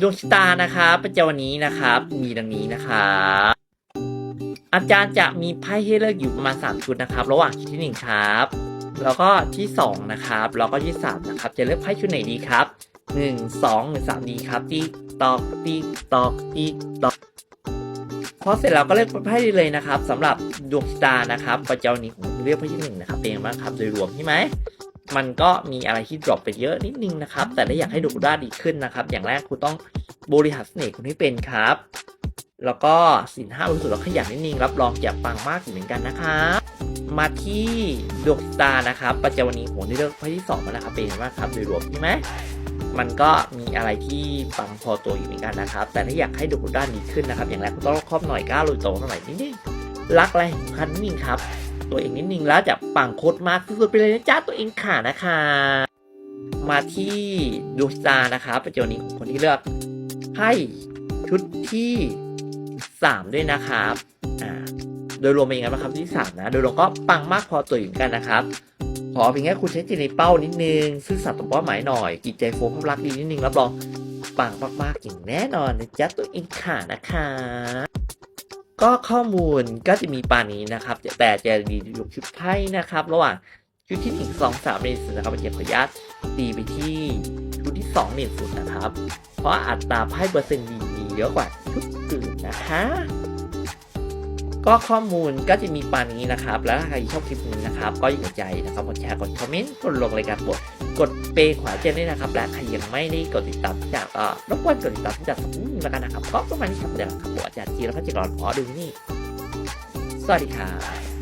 ดวงชะตานะครับประจำวันนี้นะครับ มีดังนี้นะครับอาจารย์จะมีไพ่ให้เลือกอยู่ประมาณ3ชุดนะครับ ระหว่างชุดที่1ครับ แล้วก็ที่2นะครับแล้วก็ที่3นะครับ จะเลือกไพ่ชุดไหนดีครับ 1 2หรือ3ดีครับติ๊กตอกติ๊กตอกติ๊กตอกพอเสร็จแล้วก็เลือกไพ่ได้เลยนะครับสำหรับดวงชะตานะครับประจำวันนี้ผมเลือกไพ่ที่หนึ่งนะครับเป็นยังไงบ้างครับโดยรวมใช่ไหม มันก็มีอะไรที่ดรอปไปเยอะนิดนึงนะครับ แต่ถ้าอยากให้ดูด้าดีขึ้นนะครับ อย่างแรกคุณต้องบริหารเสน่ห์คุณให้เป็นครับ แล้วก็สินห้าบริสุทธิ์แล้วขยันนิดนึงรับรองจะปังมากอยู่เหมือนกันนะครับมาที่ดวงตานะครับประจำวันนี้ผมได้เลือกไพ่ที่สองมาแล้วครับเป็นยังไงบ้าครับโดยรวมใช่ไหมมันก็มีอะไรที่ปังพอตัวอยู่เหมือนกันนะครับ แต่ถ้าอยากให้ดูด้านดีขึ้นนะครับ อย่างแรกคุณต้องครอบหน่อยกล้าลุยโตหน่อยนิดนึงรักอะไรคัญนิดนึงครับ ตัวเองนิดนึงแล้วจะปังโคตรมากที่สุดไปเลยนะจ้าตัวเองค่ะนะคะ มาที่ดวงตานะครับประจำนี้ของคนที่เลือกให้ชุดที่ 3 ด้วยนะครับอ่าโดยรวมเป็นยังไงบ้างครับที่ 3 นะ โดยรวมก็ปังมากพอตัวอยู่เอนกันนะครับ ขอเพียงแค่คุณใช้จิตในเป้านิดนึง ซื่อสัตย์ต่อเป้าหมายหน่อยจิตใจโฟกัสรักดีนิดนึงรับรองปังมากๆอย่างแน่นอนนะจ๊ะตัวเองค่ะนะคะ ก็ข้อมูลก็จะมีปานนี้นะครับ แต่จะดีอยู่ชุดไพ่นะครับ ระหว่างชุดที่หนึ่งสองสามเนสุดนะครับเป็นเกียรขออนุญาตตีไปที่ชุดที่สองเนสุดนะครับ เพราะอัตราไพ่เปอร์เซ็นต์ดีมีเยอะกว่าชุดอื่นนะคะ ก็ข้อมูลก็จะมีปานนี้นะครับ แล้วถ้าใครชอบคลิปนี้นะครับ ก็อย่าใจนะครับกดแชร์กดคอมเมนต์กดลงรายการบทกดเปย์ขวาเจนด้วยนะครับ และใครยังไม่ได้กดติดตามจากก็รบกวนกดติดตามที่จากสักนิดนึงแล้วกันนะครับ ก็ประมาณนี้ครับเดี๋ยวครับผมอาจารย์จีแล้วก็จิรอนขอดูนี่ สวัสดีครับ